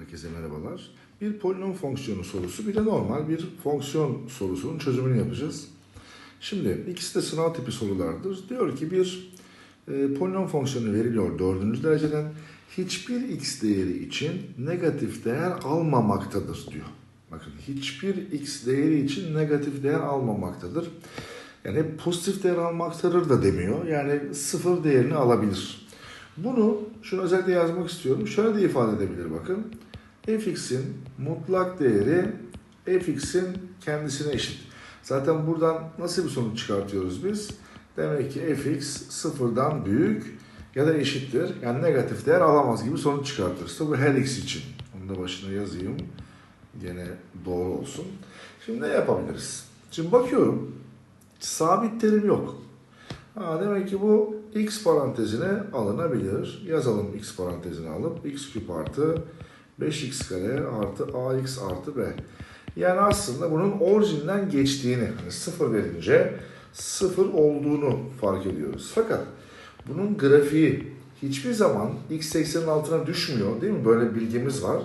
Herkese merhabalar. Bir polinom fonksiyonu sorusu bir de normal bir fonksiyon sorusunun çözümünü yapacağız. Şimdi ikisi de sınav tipi sorulardır. Diyor ki bir e, polinom fonksiyonu veriliyor dördüncü dereceden. Hiçbir x değeri için negatif değer almamaktadır diyor. Bakın hiçbir x değeri için negatif değer almamaktadır. Yani pozitif değer almaktadır da demiyor. Yani sıfır değerini alabilir. Bunu şunu özellikle yazmak istiyorum. Şöyle de ifade edebilir bakın. Fx'in mutlak değeri fx'in kendisine eşit. Zaten buradan nasıl bir sonuç çıkartıyoruz biz? Demek ki fx sıfırdan büyük ya da eşittir. Yani negatif değer alamaz gibi sonuç çıkartırız. Tabi her x için. Onu da başına yazayım. Gene doğru olsun. Şimdi ne yapabiliriz? Şimdi bakıyorum. Sabit terim yok. Ha, demek ki bu x parantezine alınabilir. Yazalım x parantezine alıp x küp artı 5x kare artı ax artı b. Yani aslında bunun orijinden geçtiğini, hani sıfır verince sıfır olduğunu fark ediyoruz. Fakat bunun grafiği hiçbir zaman x eksenin altına düşmüyor değil mi? Böyle bilgimiz var.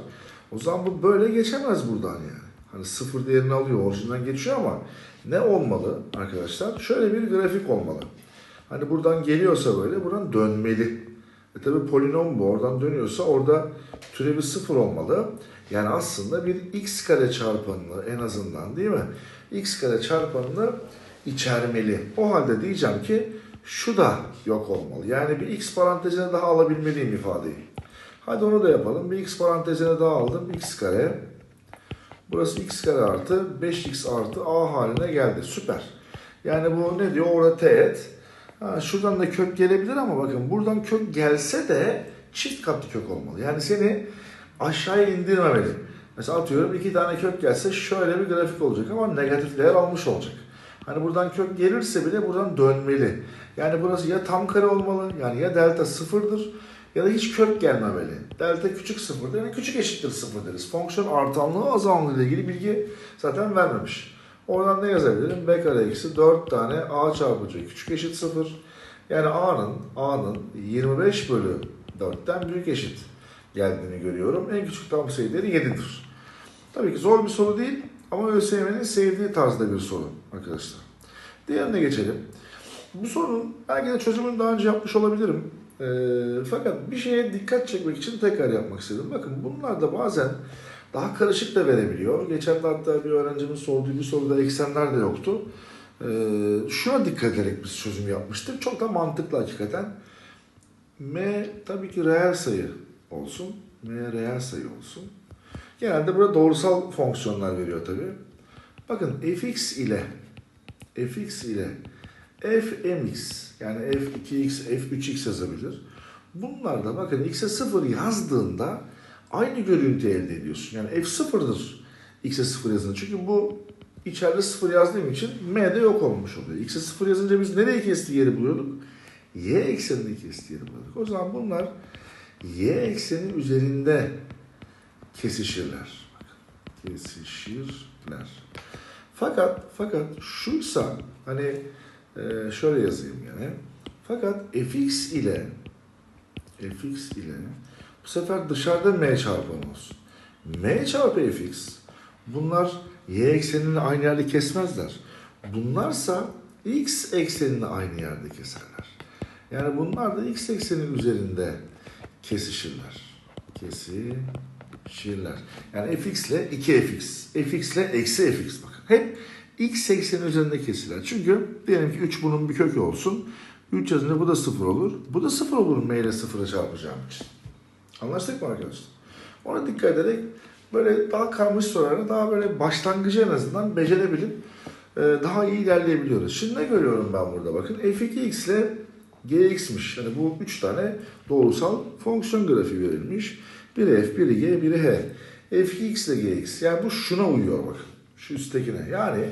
O zaman bu böyle geçemez buradan yani. Hani sıfır değerini alıyor, orijinden geçiyor ama ne olmalı arkadaşlar? Şöyle bir grafik olmalı. Hani buradan geliyorsa böyle buradan dönmeli. E tabi polinom bu oradan dönüyorsa orada türevi sıfır olmalı. Yani aslında bir x kare çarpanını en azından değil mi? x kare çarpanını içermeli. O halde diyeceğim ki şu da yok olmalı. Yani bir x parantezine daha alabilmeliyim ifadeyi. Hadi onu da yapalım. Bir x parantezine daha aldım. x kare. Burası x kare artı 5x artı a haline geldi. Süper. Yani bu ne diyor? Orada teğet. Ha, şuradan da kök gelebilir ama bakın buradan kök gelse de çift katlı kök olmalı. Yani seni aşağıya indirmemeli. Mesela atıyorum iki tane kök gelse şöyle bir grafik olacak ama negatif değer almış olacak. Hani buradan kök gelirse bile buradan dönmeli. Yani burası ya tam kare olmalı yani ya delta sıfırdır ya da hiç kök gelmemeli. Delta küçük sıfırdır yani küçük eşittir sıfır deriz. Fonksiyon artanlığı azamlığı ile ilgili bilgi zaten vermemiş. Oradan ne yazabilirim? B kare eksi 4 tane A çarpı C küçük eşit 0. Yani A'nın A'nın 25 bölü 4'ten büyük eşit geldiğini görüyorum. En küçük tam sayı değeri 7'dir. Tabii ki zor bir soru değil ama ÖSYM'nin sevdiği tarzda bir soru arkadaşlar. Diğerine geçelim. Bu sorunun belki de çözümünü daha önce yapmış olabilirim. E, fakat bir şeye dikkat çekmek için tekrar yapmak istedim. Bakın bunlar da bazen daha karışık da verebiliyor. Geçen de hatta bir öğrencimin sorduğu bir soruda eksenler de yoktu. Ee, şuna dikkat ederek biz çözüm yapmıştık. Çok da mantıklı hakikaten. M tabii ki reel sayı olsun. M reel sayı olsun. Genelde burada doğrusal fonksiyonlar veriyor tabii. Bakın fx ile fx ile f mx yani f2x, f3x yazabilir. Bunlar da bakın x'e 0 yazdığında aynı görüntü elde ediyorsun. Yani f sıfırdır x'e sıfır yazınca. Çünkü bu içeride sıfır yazdığım için m'de yok olmuş oluyor. x'e sıfır yazınca biz nereye kestiği yeri buluyorduk? y eksenini kestiği yeri buluyorduk. O zaman bunlar y eksenin üzerinde kesişirler. Kesişirler. Fakat fakat şuysa hani e, şöyle yazayım yani. Fakat fx ile fx ile bu sefer dışarıda m çarpanı olsun. m çarpı fx bunlar y eksenini aynı yerde kesmezler. Bunlarsa x eksenini aynı yerde keserler. Yani bunlar da x eksenin üzerinde kesişirler. Kesişirler. Yani fx ile 2fx, fx ile eksi fx bakın. Hep x eksenin üzerinde kesilir. Çünkü diyelim ki 3 bunun bir kökü olsun. 3 yazınca bu da 0 olur. Bu da 0 olur m ile 0'a çarpacağım için. Anlaştık mı arkadaşlar? Ona dikkat ederek böyle daha karmaşık soruları daha böyle başlangıcı en azından becerebilip e, daha iyi ilerleyebiliyoruz. Şimdi ne görüyorum ben burada bakın. f2x ile gx'miş. Yani bu 3 tane doğrusal fonksiyon grafiği verilmiş. Biri f, biri g, biri h. f2x ile gx. Yani bu şuna uyuyor bakın. Şu üsttekine. Yani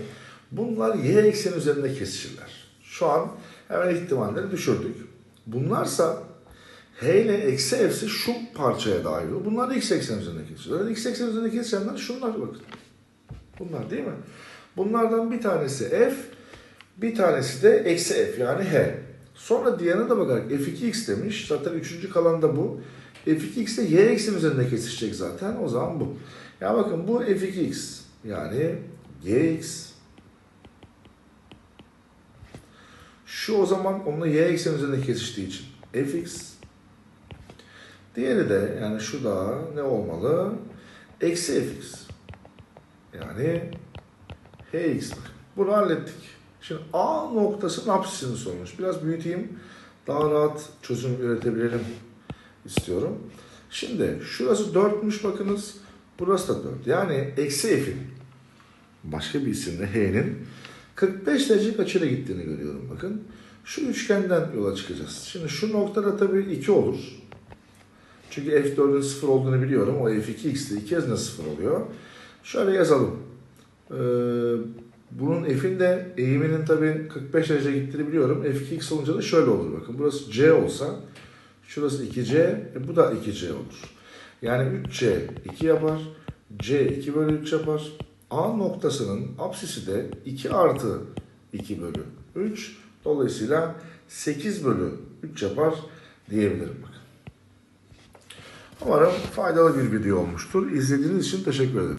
bunlar y ekseni üzerinde kesişirler. Şu an hemen ihtimalleri düşürdük. Bunlarsa H ile eksi f'si şu parçaya dahil oluyor. Bunlar da x eksen üzerinde kesişiyor. Yani x eksen üzerinde kesişenler şunlar bakın. Bunlar değil mi? Bunlardan bir tanesi f, bir tanesi de eksi f yani h. Sonra diğerine de bakarak f2x demiş. Zaten üçüncü kalan da bu. f2x de y eksen üzerinde kesişecek zaten. O zaman bu. Ya bakın bu f2x yani gx şu o zaman onunla y eksen üzerinde kesiştiği için fx diğeri de yani şu da ne olmalı? Eksi fx yani hx bakın. Bunu hallettik. Şimdi A noktasının apsisini sormuş. Biraz büyüteyim. Daha rahat çözüm üretebilelim istiyorum. Şimdi şurası 4'müş bakınız. Burası da 4. Yani eksi f'in başka bir isimle h'nin 45 derece açıyla gittiğini görüyorum bakın. Şu üçgenden yola çıkacağız. Şimdi şu noktada tabii 2 olur. Çünkü f4'ün 0 olduğunu biliyorum. O f2x'te 2 yazına 0 oluyor. Şöyle yazalım. Ee, bunun f'in de eğiminin tabii 45 derece gittiğini biliyorum. f2x olunca da şöyle olur bakın. Burası c olsa şurası 2c, e, bu da 2c olur. Yani 3c 2 yapar, c 2 bölü 3 yapar. A noktasının apsisi de 2 artı 2 bölü 3. Dolayısıyla 8 bölü 3 yapar diyebilirim bakın. Umarım faydalı bir video olmuştur. İzlediğiniz için teşekkür ederim.